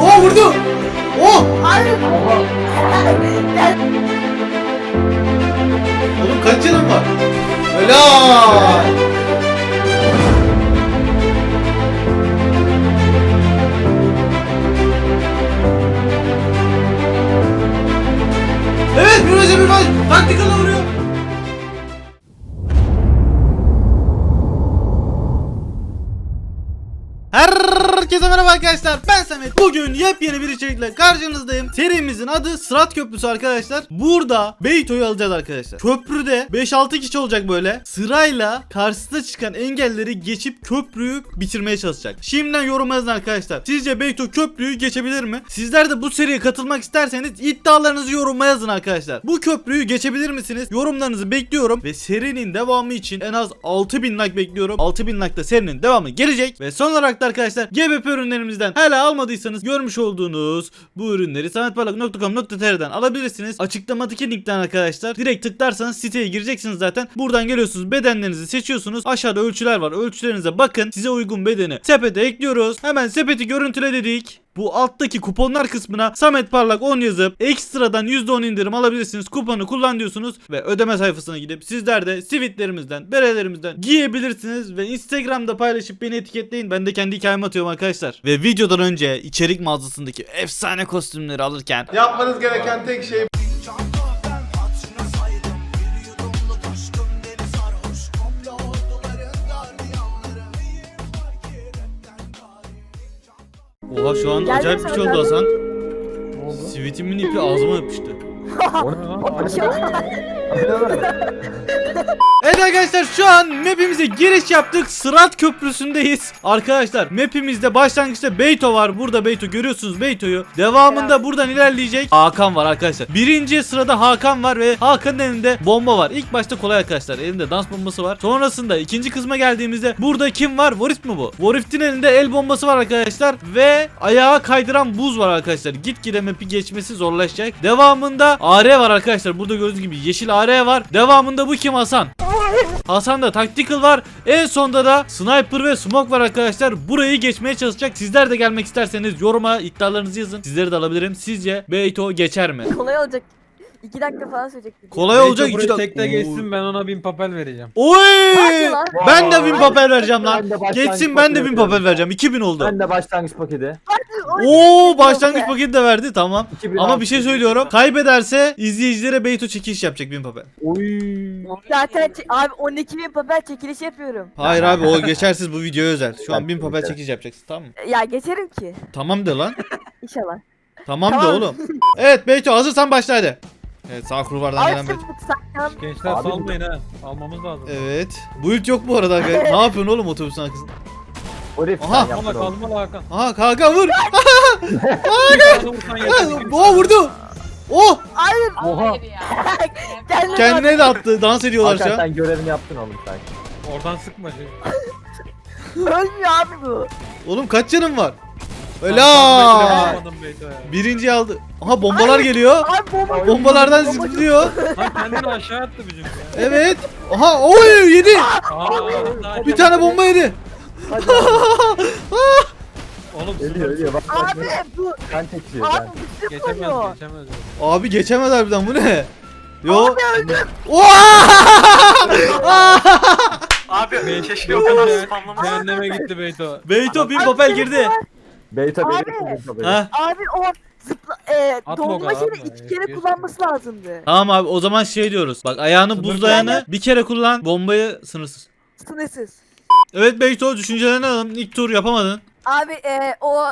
Oo vurdu. Oh! Oğlum kaç canın var? Helal. Bugün yepyeni bir içerikle karşınızdayım. Serimizin adı Sırat Köprüsü arkadaşlar. Burada Beyto'yu alacağız arkadaşlar. Köprüde 5-6 kişi olacak böyle. Sırayla karşısına çıkan engelleri geçip köprüyü bitirmeye çalışacak. Şimdiden yorum yazın arkadaşlar. Sizce Beyto köprüyü geçebilir mi? Sizler de bu seriye katılmak isterseniz iddialarınızı yoruma yazın arkadaşlar. Bu köprüyü geçebilir misiniz? Yorumlarınızı bekliyorum Ve serinin devamı için en az 6000 like bekliyorum. 6000 like da serinin devamı gelecek. Ve son olarak da arkadaşlar GBP ürünlerimizden hala almadıysanız görmüş olduğunuz bu ürünleri sametparlak.com.tr'den alabilirsiniz. Açıklamadaki linkten arkadaşlar direkt tıklarsanız siteye gireceksiniz zaten. Buradan geliyorsunuz bedenlerinizi seçiyorsunuz. Aşağıda ölçüler var. Ölçülerinize bakın. Size uygun bedeni sepete ekliyoruz. Hemen sepeti görüntüle dedik. Bu alttaki kuponlar kısmına Samet Parlak 10 yazıp ekstradan %10 indirim alabilirsiniz. Kuponu kullan diyorsunuz ve ödeme sayfasına gidip sizler de sivitlerimizden, berelerimizden giyebilirsiniz ve Instagram'da paylaşıp beni etiketleyin. Ben de kendi hikayemi atıyorum arkadaşlar. Ve videodan önce içerik mağazasındaki efsane kostümleri alırken Yapmanız gereken tek şey Oha şu an Geldim acayip bir şey sana, oldu Hasan. Ne oldu? Sivitimin ipi ağzıma yapıştı. O ne lan? Evet arkadaşlar şu an map'imize giriş yaptık. Sırat Köprüsü'ndeyiz. Arkadaşlar map'imizde başlangıçta Beyto var. Burada Beyto görüyorsunuz Beyto'yu. Devamında buradan ilerleyecek Hakan var arkadaşlar. Birinci sırada Hakan var ve Hakan'ın elinde bomba var. İlk başta kolay arkadaşlar. Elinde dans bombası var. Sonrasında ikinci kısma geldiğimizde burada kim var? Warif mi bu? Warif'in elinde el bombası var arkadaşlar. Ve ayağa kaydıran buz var arkadaşlar. Gitgide map'i geçmesi zorlaşacak. Devamında AR var arkadaşlar. Burada gördüğünüz gibi yeşil AR var. Devamında bu kim Hasan? Hasan'da tactical var. En sonda da sniper ve smoke var arkadaşlar. Burayı geçmeye çalışacak. Sizler de gelmek isterseniz yoruma iddialarınızı yazın. Sizleri de alabilirim. Sizce Beyto geçer mi? Kolay olacak. 2 dakika falan sürecek. video. Kolay olacak iki dakika. tekte geçsin ben ona bin papel vereceğim. Oy! Hadi lan. Ben de bin papel vereceğim lan. Ben de başlangıç Geçsin ben de bin paketi papel vereceğim. vereceğim. 2000 oldu. Ben de başlangıç paketi. Oo başlangıç paketi de verdi tamam. 2000 Ama bir şey söylüyorum. Kaybederse izleyicilere Beyto çekiliş yapacak bin papel. Oy. Zaten çe- abi 12 bin papel çekiliş yapıyorum. Hayır abi o geçersiz bu videoya özel. Şu an bin papel çekiliş yapacaksın tamam mı? Ya geçerim ki. Tamam de lan. İnşallah. Tamam, de Tamam. oğlum. Evet Beyto hazırsan başla hadi. Evet sağ kurvardan Abi gelen saklan. Gençler Abi- salmayın ha. Almamız lazım. Evet. Bu ilk yok bu arada. arkadaşlar. ne yapıyorsun oğlum otobüsün arkasında? Orif Aha. sen Kalma yaptın oğlum. kalma Hakan. Aha kanka vur. Vursan yeter. Oo vurdu. Oh Hayır. Oha. Kendine kendine de attı. Dans ediyorlar şu Hakan an. sen görevini yaptın oğlum sen. Oradan sıkma şey. Ölmüyor abi bu. Oğlum kaç canın var? Helal. Birinciyi aldı. Aha bombalar geliyor. Abi bomba. Bombalardan bomba- zıplıyor. Lan kendini aşağı attı bizim ya. Evet. Aha oy yedi. Aa, Bir tane bomba yedi. Hadi. Oğlum ölüyor ölüyor bak bak. Abi bu. Kan çekiyor Abi kan. bu Geçemez geçemez. Abi geçemez harbiden bu ne? Yo. Abi öldüm. Abi keşke o kadar spamlamasın. Cehenneme gitti Beyto. Beyto bin papel girdi. Beyta Abi. Ha. Abi o zıpla e, Atma dolma o kadar, atma. iki kere Geç. kullanması lazımdı. Tamam abi o zaman şey diyoruz. Bak ayağını Sınır buzlayanı kullanma. bir kere kullan. Bombayı sınırsız. Sınırsız. Evet Beyto düşüncelerini alalım. İlk tur yapamadın. Abi e, o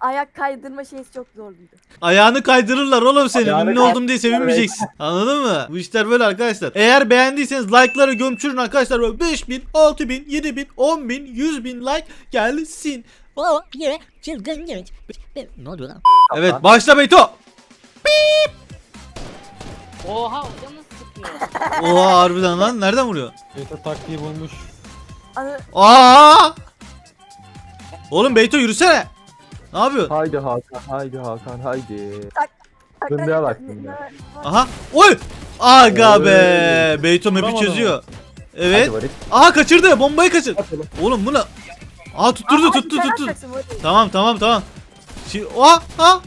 ayak kaydırma şeysi çok zordu. Ayağını kaydırırlar oğlum senin. Ayağını Ünlü oldum diye sevinmeyeceksin. Anladın mı? Bu işler böyle arkadaşlar. Eğer beğendiyseniz like'ları gömçürün arkadaşlar. Böyle 5000, 6000, 7000, 10000, 100.000 like gelsin. O bir yere çılgın genç. Ne oluyor lan? Evet başla Beyto. Oha o nasıl sıkıyor? Oha harbiden lan. Nereden vuruyor? Beyto taktiği bulmuş. Aa! Oğlum Beyto yürüsene. Ne yapıyorsun? Haydi Hakan haydi Hakan haydi. Fındığa bak ne- Aha. Oy! Aga be. Beyto map'i Vuramadı çözüyor. Evet. Hadi. Aha kaçırdı. Bombayı kaçır. At oğlum. Oğlum bu ne? Aa tutturdu Aa, tuttu tuttu. Tamam tamam tamam. Şimdi oha ha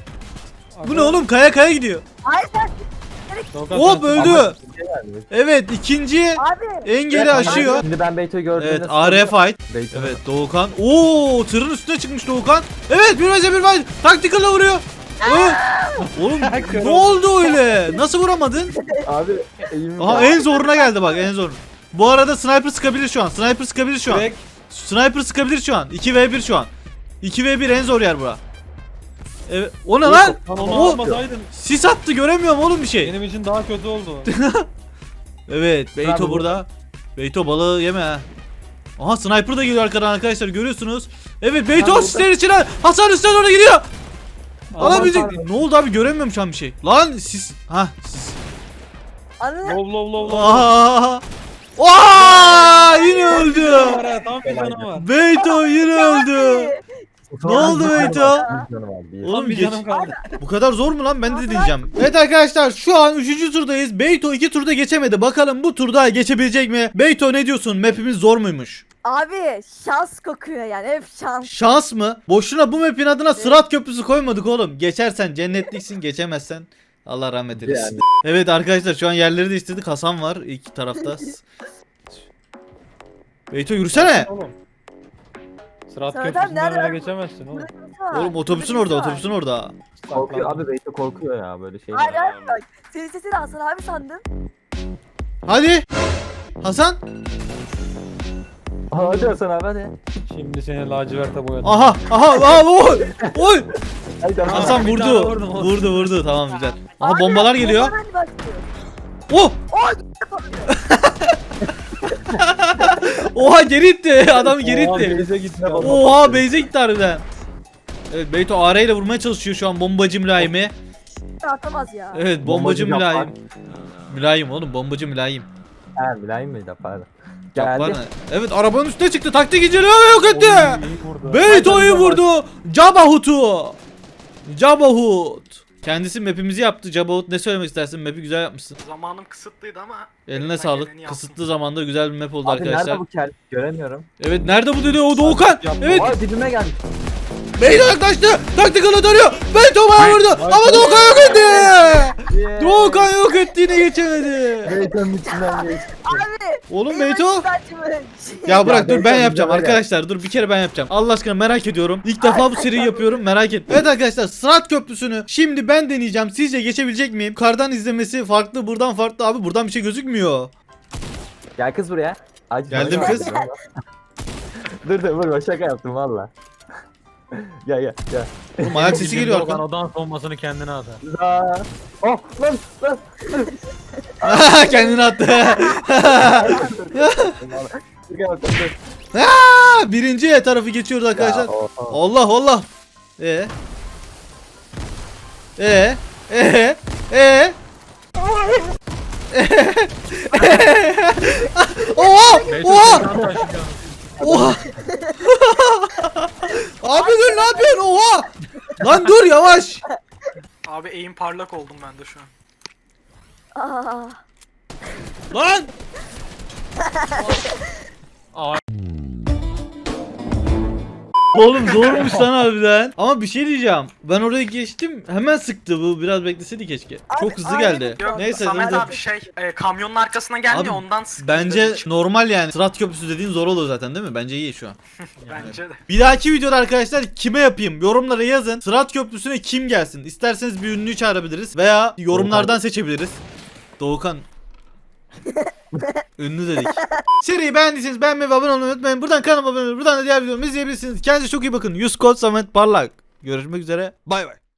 bu ne oğlum kaya kaya gidiyor. Hayır sen Hop öldü. Evet ikinci abi. engeli aşıyor. Şimdi ben Beyto'yu gördüğümde Evet AR fight. Beyto. Evet Doğukan. Oo tırın üstüne çıkmış Doğukan. Evet bir vs bir fight. Tactical'la vuruyor. Evet. Oğlum ne oldu öyle? Nasıl vuramadın? Abi Aha en zoruna geldi bak en zor. Bu arada sniper sıkabilir şu an. Sniper sıkabilir şu an. Direkt Sniper sıkabilir şu an. 2v1 şu an. 2v1 en zor yer bura. Evet. O ne lan? O sis attı göremiyorum oğlum bir şey. benim için daha kötü oldu. Evet Beyto burada. Beyto balığı yeme ha. Aha sniper da geliyor arkadan arkadaşlar görüyorsunuz. Evet Beyto sislerin içine. Hasan üstten doğru gidiyor. Alabilecek. tanrım. Ne oldu abi göremiyorum şu an bir şey. Lan sis. Ha sis. Lov lov lov lov. Aa! Yine öldü. Tam bir canım var. Beyto yine öldü. Ne oldu Beyto? Oğlum geç. canım kaldı. Bu kadar zor mu lan? Ben de deneyeceğim. Evet arkadaşlar şu an 3. turdayız. Beyto 2 turda geçemedi. Bakalım bu turda geçebilecek mi? Beyto ne diyorsun? Map'imiz zor muymuş? Abi şans kokuyor yani hep şans. Şans mı? Boşuna bu map'in adına Sırat Köprüsü koymadık oğlum. Geçersen cennetliksin, geçemezsen Allah rahmet eylesin. Yani. Evet arkadaşlar şu an yerleri değiştirdik. Hasan var iki tarafta. Beyto yürüsene. Oğlum. Sırat Serhat abi, köprüsünden nerede oraya lan? geçemezsin oğlum. Oğlum otobüsün orada, otobüsün orada. Korkuyor abi Beyto korkuyor ya böyle şey. Hayır hayır bak. Senin sesini Hasan abi sandım. Hadi. Hasan. Aha hadi Hasan abi hadi. Şimdi seni laciverte boyadım. Aha, aha, aha, oy. Oy. Hasan. Hasan bir tane vurdu. vurdum oğlum. Vurdu, vurdu. Tamam güzel. Aha Abi, bombalar geliyor. bombalar başlıyor. Oh! Oy! Oha geri itti. Adam geri itti. Beyze. Oha base'e gitti harbiden. Evet Beyto AR ile vurmaya çalışıyor şu an bombacı mülayimi. Atamaz ya. Evet bombacı Bombacı mülayim. Mülayim oğlum bombacı mülayim. Ha mülayim miydi pardon. Geldi. Evet arabanın üstüne çıktı taktik inceliyor ve yok etti. Oy, iyi vurdu. Beyto'yu vurdu. Jabahut'u. Jabahut. Kendisi map'imizi yaptı. Jabahut ne söylemek istersin? Map'i güzel yapmışsın. Zamanım kısıtlıydı ama Eline sağlık. Kısıtlı zamanda güzel bir map oldu Abi arkadaşlar. nerede bu kel? Göremiyorum. Evet nerede bu dedi o Doğukan. Evet Aa dibime geldi. Beyto yaklaştı. Taktikala dönüyor. Beyto bana vurdu. Ama Doğukan yok etti. Doğukan yok etti yine geçemedi. Beyto'nun içinden geçti. Abi. Oğlum benim Beyto. Ya bırak Ya dur ben yapacağım bize ver ya. arkadaşlar dur bir kere ben yapacağım. Allah aşkına merak ediyorum. İlk defa bu seriyi yapıyorum merak ettim. Evet arkadaşlar Sırat Köprüsü'nü şimdi ben deneyeceğim. Sizce geçebilecek miyim? Kardan izlemesi farklı buradan farklı abi buradan bir şey gözükmüyor. Gel kız buraya. Ay, Geldim bana kız. geldi. dur dur vurma şaka yaptım valla. gel gel gel. Oğlum ayak sesi geliyor Doğukan arkadan. o dans kendine atar. Oh lan lan. Kendini attı. Aa, Birinci tarafı geçiyoruz arkadaşlar. Ya, oh, oh. Allah Allah. E. E. E. E. Oha! Oha! Oha! Abi dur ne yapıyorsun? Oha! Lan dur yavaş. Eğim parlak oldum ben de şu an. Aa. Lan! Aa. Oğlum zormuş lan harbiden. Ama bir şey diyeceğim. Ben oraya geçtim. Hemen sıktı bu. Biraz bekleseydi keşke. Çok hızlı geldi. Yok Neyse Samet abi şey e, kamyonun arkasına geldi Abi, ondan sıktı. Bence normal yani. Sırat köprüsü dediğin zor olur zaten değil mi? Bence iyi şu an. Bence de. Bir dahaki videoda arkadaşlar kime yapayım? Yorumlara yazın. Sırat Köprüsü'ne kim gelsin? İsterseniz bir ünlüyü çağırabiliriz veya yorumlardan seçebiliriz. Doğukan. Ünlü dedik. Seriyi beğendiyseniz beğenmeyi ve abone olmayı unutmayın. Buradan kanalıma abone olmayı, buradan da diğer videomu izleyebilirsiniz. Kendinize çok iyi bakın. Yüz kod Samet Parlak. Görüşmek üzere. Bay bay.